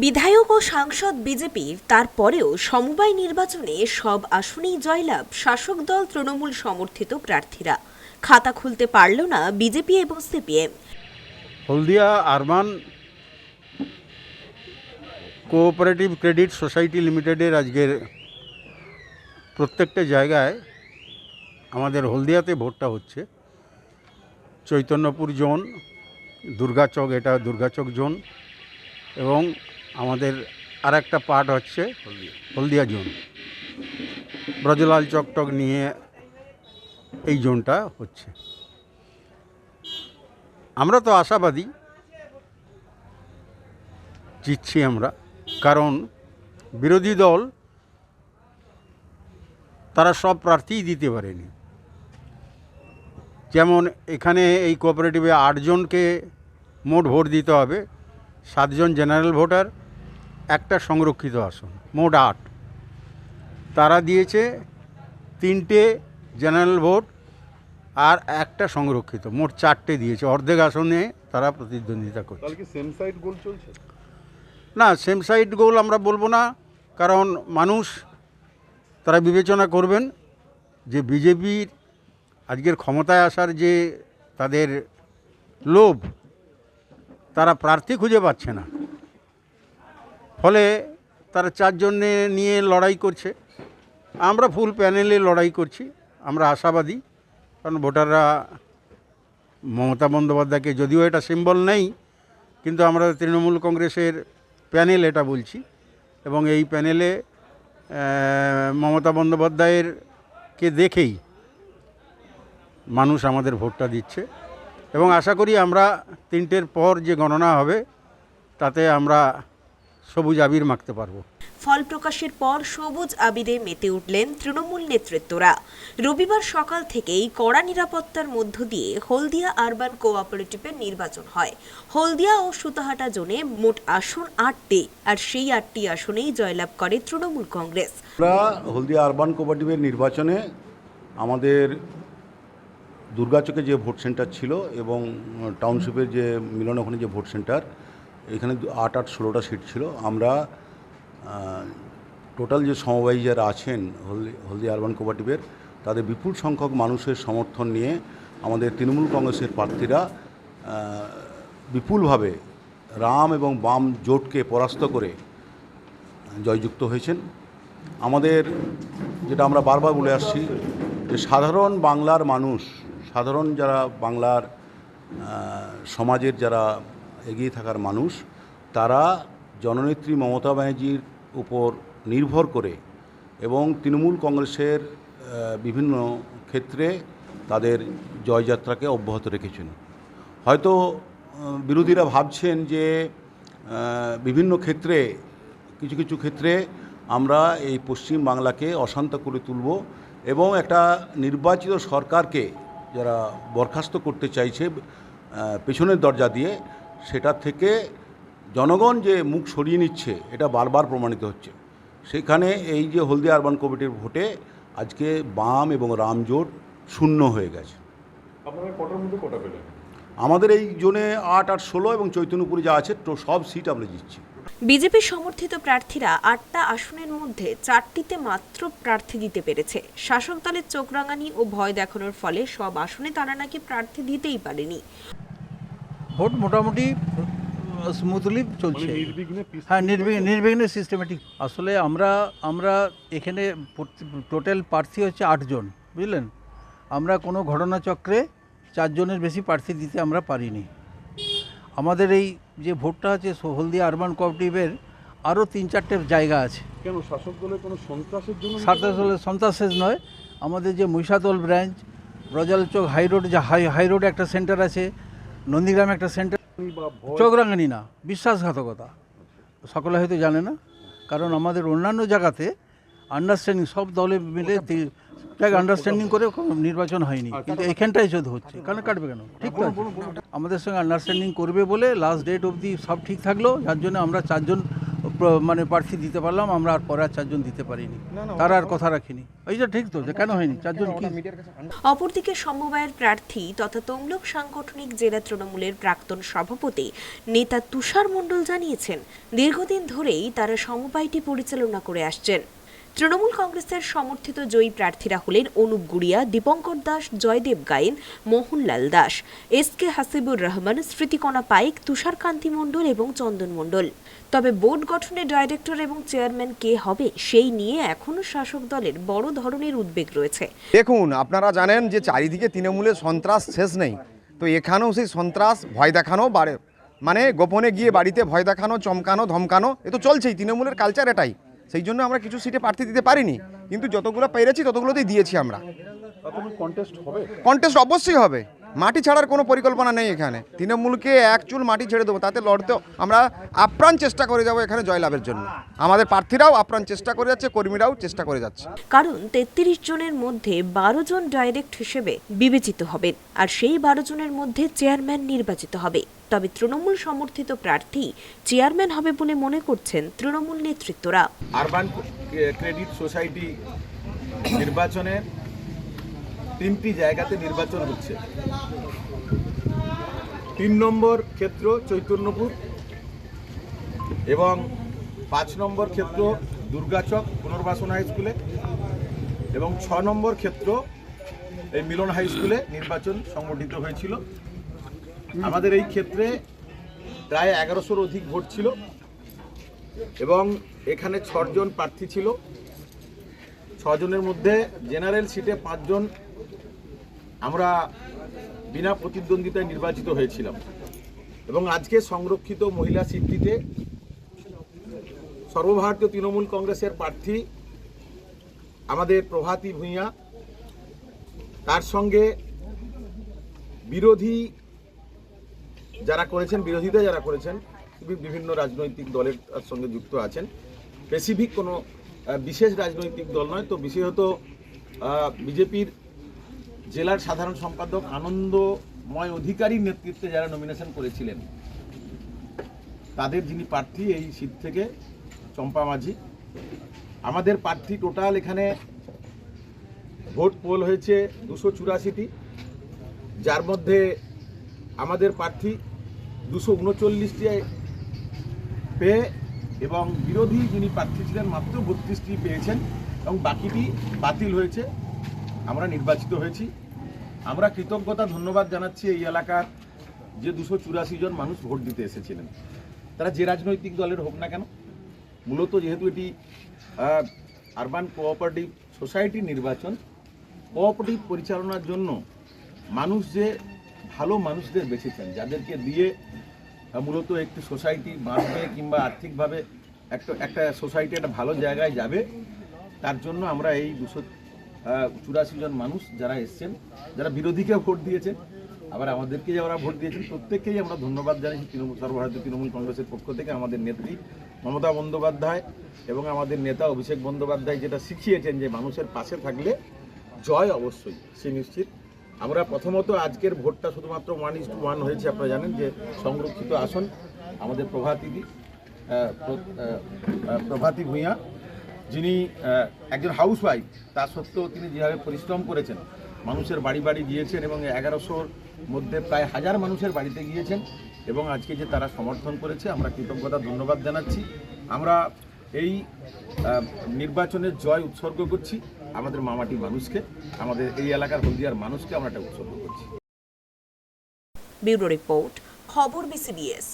বিধায়ক ও সাংসদ বিজেপির তারপরেও সমবায় নির্বাচনে সব আসনেই জয়লাভ। শাসক দল তৃণমূল সমর্থিত প্রার্থীরা। খাতা খুলতে পারল না বিজেপি এবং CPM. Haldia urban cooperative credit society লিমিটেডের আজকের প্রত্যেকটা জায়গায় আমাদের হলদিয়াতে ভোটটা হচ্ছে। চৈতন্যপুর জোন, দুর্গাচক, এটা দুর্গাচক জোন এবং আমাদের আর একটা পার্ট হচ্ছে হলদিয়া জোন। ব্রজলাল চকটক নিয়ে এই জোনটা হচ্ছে। আমরা তো আশাবাদী, জিতছি আমরা, কারণ বিরোধী দল তারা সব প্রার্থীই দিতে পারেনি। যেমন এখানে এই কোঅপারেটিভে আটজনকে মোট ভোট দিতে হবে, সাতজন জেনারেল ভোটার একটা সংরক্ষিত আসন মোট আট। তারা দিয়েছে তিনটে জেনারেল ভোট আর একটা সংরক্ষিত মোট চারটে দিয়েছে। অর্ধেক আসনে তারা প্রতিদ্বন্দ্বিতা করছে। না সেম সাইড গোল আমরা বলব না কারণ মানুষ তারা বিবেচনা করবেন যে বিজেপির আজকের ক্ষমতায় আসার যে তাদের লোভ তারা প্রার্থী খুঁজে পাচ্ছে না। ফলে তারা চারজনে নিয়ে লড়াই করছে। আমরা ফুল প্যানেলে লড়াই করছি, আমরা আশাবাদী, কারণ ভোটাররা মমতা বন্দ্যোপাধ্যায়কে যদিও এটা সিম্বল নেই, কিন্তু আমরা তৃণমূল কংগ্রেসের প্যানেল এটা বলছি এবং এই প্যানেলে মমতা বন্দ্যোপাধ্যায়ের কে দেখেই মানুষ আমাদের ভোটটা দিচ্ছে। এবং আশা করি আমরা তিনটের পর যে গণনা হবে, তাতে আমরা সবুজ আবির মাখতে পারব। ফল প্রকাশের পর সবুজ আবিরে মেতে উঠলেন তৃণমূল নেতৃত্বরা। রবিবার সকাল থেকেই কড়া নিরাপত্তার মধ্য দিয়ে হলদিয়া আরবান কোঅপারেটিভের নির্বাচন হয়। হলদিয়া ও সুতাহাটা জোনে মোট আসন আটটি আর সেই আটটি আসনেই জয়লাভ করে তৃণমূল কংগ্রেস। আমরা হলদিয়া আরবান কোঅপারেটিভের নির্বাচনে আমাদের দুর্গাচকে যে ভোট সেন্টার ছিল এবং টাউনশিপের যে মিলন ওখানে যে ভোট সেন্টার এখানে আট আট ষোলোটা সিট ছিল। আমরা টোটাল যে সমবায়ী যারা আছেন হলদি হলদি আরবান কোঅপারেটিভের তাদের বিপুল সংখ্যক মানুষের সমর্থন নিয়ে আমাদের তৃণমূল কংগ্রেসের প্রার্থীরা বিপুলভাবে রাম এবং বাম জোটকে পরাস্ত করে জয়যুক্ত হয়েছেন। আমাদের যেটা আমরা বারবার বলে আসছি যে সাধারণ বাংলার মানুষ, সাধারণ যারা বাংলার সমাজের যারা এগিয়ে থাকার মানুষ, তারা জননেত্রী মমতা ব্যানার্জির উপর নির্ভর করে এবং তৃণমূল কংগ্রেসের বিভিন্ন ক্ষেত্রে তাদের জয়যাত্রাকে অব্যাহত রেখেছেন। হয়তো বিরোধীরা ভাবছেন যে বিভিন্ন ক্ষেত্রে, কিছু কিছু ক্ষেত্রে আমরা এই পশ্চিম বাংলাকে অশান্ত করে তুলব এবং একটা নির্বাচিত সরকারকে যারা বরখাস্ত করতে চাইছে পেছনের দরজা দিয়ে সেটা থেকে জনগণ যে মুখ সরিয়ে নিচ্ছে এটা বারবার প্রমাণিত হচ্ছে। সেখানে এই যে হলদিয়া আরবান কমিটির ভোটে আজকে বাম এবং রাম জোট শূন্য হয়ে গেছে। আপনারা কটার মধ্যে কটা পেলেন? আমাদের এই জোনে আট আট ষোলো এবং চৈতন্যপুরে যা আছে তো সব সিট আমরা জিতছি। বিজেপি সমর্থিত প্রার্থীরা আটটা আসনের মধ্যে চারটিতে মাত্র প্রার্থী দিতে পেরেছে। শাসক দলের চোখ রাঙানি ও ভয় দেখানোর ফলে সব আসনে তারা নাকি প্রার্থী দিতেই পারেনি। ভোট মোটামুটি স্মুথলি চলছে। মানে হ্যাঁ নির্বিঘ্নে নির্বিঘ্নে সিস্টেমেটিক আসলে আমরা আমরা এখানে টোটাল প্রার্থী হচ্ছে আটজন বুঝলেন? আমরা কোনো ঘটনাচক্রে চারজনের বেশি প্রার্থী দিতে আমরা পারিনি। আমাদের এই যে ভোটটা আছে হলদিয়া আরবান কোঅপারেটিভের আরও তিন চারটে জায়গা আছে। কেন শাসক দলের কোনো সন্ত্রাসের জন্য পারে? সন্ত্রাসেজ নয় আমাদের যে মহিষাদল ব্রাঞ্চ রজাল চৌক হাই রোড যে হাই হাই রোডে একটা সেন্টার আছে নন্দীগ্রামে একটা সেন্টার বা না বিশ্বাসঘাতকতা। সকলে হয়তো জানে না কারণ আমাদের অন্যান্য জায়গাতে আন্ডারস্ট্যান্ডিং সব দলে মিলে আন্ডারস্ট্যান্ডিং করে নির্বাচন হয়নি কিন্তু এখানটাই যদি হচ্ছে কেন কাটবে কেন? ঠিক আছে? আমাদের সঙ্গে আন্ডারস্ট্যান্ডিং করবে বলে লাস্ট ডেট অবধি সব ঠিক থাকল যার জন্য আমরা চারজন মানে প্রার্থী দিতে পারলাম আমরা আর পরে আর চারজন দিতে পারিনি। তারা আর কথা রাখিনি। এইটা ঠিক তো যে কেন হয়নি? চারজন কি? অপরদিকে সমবায়ের প্রার্থী তথা তমলুক সাংগঠনিক জেলা তৃণমূলের প্রাক্তন সভাপতি নেতা তুষার মণ্ডল জানিয়েছেন দীর্ঘদিন ধরেই তারা সমবায়টি পরিচালনা করে আসছেন। তৃণমূল কংগ্রেসের সমর্থিত জয়ী প্রার্থীরা হলেন অনুপ গুড়িয়া, দীপঙ্কর দাস, জয়দেব গায়েন, মোহনলাল দাস, এস কে হাসিবুর রহমান, স্মৃতিকণা পাইক, তুষারকান্তি মণ্ডল এবং চন্দন মণ্ডল। তবে বোর্ড গঠনে ডাইরেক্টর এবং চেয়ারম্যান কে হবে সেই নিয়ে এখনও শাসক দলের বড় ধরনের উদ্বেগ রয়েছে। দেখুন, আপনারা জানেন যে চারিদিকে তৃণমূলের সন্ত্রাস শেষ নেই। তো এখানেও সেই সন্ত্রাস ভয় দেখানো বাড়ে। মানে গোপনে গিয়ে বাড়িতে ভয় দেখানো, চমকানো, ধমকানো, এ তো চলছেই, তৃণমূলের কালচার এটাই। সেই জন্য আমরা কিছু সিটে প্রার্থী দিতে পারিনি। কিন্তু যতগুলো পেরেছি ততগুলোতেই দিয়েছি আমরা। কন্টেস্ট হবে? কন্টেস্ট অবশ্যই হবে। মাটি ছাড়ার কোনো পরিকল্পনা নেই এখানে। তৃণমূলকে এক চুল মাটি ছেড়ে দেবো তাতে লড়তেও আমরা আপ্রাণ চেষ্টা করে যাব এখানে জয়লাভের জন্য। আমাদের প্রার্থীরাও আপ্রাণ চেষ্টা করে যাচ্ছে কর্মীরাও চেষ্টা করে যাচ্ছে। কারণ তেত্রিশ জনের মধ্যে বারো জন ডাইরেক্ট হিসেবে বিবেচিত হবেন আর সেই বারো জনের মধ্যে চেয়ারম্যান নির্বাচিত হবে। তবে তৃণমূল সমর্থিত প্রার্থী চেয়ারম্যান হবে বলে মনে করছেন তৃণমূল নেতৃত্বরা। আরবান ক্রেডিট সোসাইটি নির্বাচনে তিনটি জায়গাতে নির্বাচন হচ্ছে। তিন নম্বর ক্ষেত্র চৈতন্যপুর এবং পাঁচ নম্বর ক্ষেত্র দুর্গাচক পুনর্বাসন হাই স্কুলে এবং ছ নম্বর ক্ষেত্র এই মিলন হাই স্কুলে নির্বাচন সংগঠিত হয়েছিল। আমাদের এই ক্ষেত্রে প্রায় এগারোশোর অধিক ভোট ছিল এবং এখানে ছজন প্রার্থী ছিল। ছজনের মধ্যে জেনারেল সিটে পাঁচজন আমরা বিনা প্রতিদ্বন্দ্বিতায় নির্বাচিত হয়েছিলাম। এবং আজকে সংরক্ষিত মহিলা সিটটিতে সর্বভারতীয় তৃণমূল কংগ্রেসের প্রার্থী আমাদের প্রভাতী ভূঁইয়া, তার সঙ্গে বিরোধী যারা করেছেন বিরোধিতা যারা করেছেন, বিভিন্ন রাজনৈতিক দলের সঙ্গে যুক্ত আছেন। স্পেসিফিক কোনো বিশেষ রাজনৈতিক দল নয়, তো বিশেষত বিজেপির জেলার সাধারণ সম্পাদক আনন্দময় অধিকারীর নেতৃত্বে যারা নমিনেশন করেছিলেন, তাদের যিনি প্রার্থী এই সিট থেকে চম্পা মাঝি। আমাদের প্রার্থী টোটাল এখানে ভোট পোল হয়েছে দুশো চুরাশিটি। যার মধ্যে আমাদের প্রার্থী দুশো উনচল্লিশটি পেয়ে এবং বিরোধী যিনি প্রার্থী ছিলেন মাত্র বত্রিশটি পেয়েছেন এবং বাকিটি বাতিল হয়েছে। আমরা নির্বাচিত হয়েছি। আমরা কৃতজ্ঞতা, ধন্যবাদ জানাচ্ছি এই এলাকার যে দুশো চুরাশি জন মানুষ ভোট দিতে এসেছিলেন। তারা যে রাজনৈতিক দলের হোক না কেন, মূলত যেহেতু এটি আরবান কোঅপারেটিভ সোসাইটি নির্বাচন কোঅপারেটিভ পরিচালনার জন্য মানুষ যে ভালো মানুষদের বেছেছেন যাদেরকে দিয়ে মূলত একটি সোসাইটি বাঁচবে কিংবা আর্থিকভাবে একটা একটা সোসাইটি একটা ভালো জায়গায় যাবে, তার জন্য আমরা এই দুশো চুরাশি জন মানুষ যারা এসছেন, যারা বিরোধীকে ভোট দিয়েছেন আবার আমাদেরকে যারা ভোট দিয়েছেন, প্রত্যেককেই আমরা ধন্যবাদ জানাচ্ছি তৃণমূল সর্বভারতীয় তৃণমূল কংগ্রেসের পক্ষ থেকে, আমাদের নেত্রী মমতা বন্দ্যোপাধ্যায় এবং আমাদের নেতা অভিষেক বন্দ্যোপাধ্যায় যেটা শিখিয়েছেন যে মানুষের পাশে থাকলে জয় অবশ্যই, সে নিশ্চিত। আমরা প্রথমত আজকের ভোটটা শুধুমাত্র ওয়ান ইস টু ওয়ান হয়েছে, আপনারা জানেন যে সংরক্ষিত আসন, আমাদের প্রভাতিদি প্রভাতী ভূঁইয়া যিনি একজন হাউসওয়াইফ, তা সত্ত্বেও তিনি যেভাবে পরিশ্রম করেছেন, মানুষের বাড়ি বাড়ি গিয়েছেন এবং এগারোশোর মধ্যে প্রায় হাজার মানুষের বাড়িতে গিয়েছেন এবং আজকে যে তারা সমর্থন করেছে, আমরা কৃতজ্ঞতা, ধন্যবাদ জানাচ্ছি। আমরা এই নির্বাচনের জয় উৎসর্গ করছি আমাদের মামাটি মানুষকে, আমাদের এই এলাকার হলদিয়ার মানুষকে আমরা এটা উৎসর্গ করছি। ব্যুরো রিপোর্ট, খবর বিসিবিএস।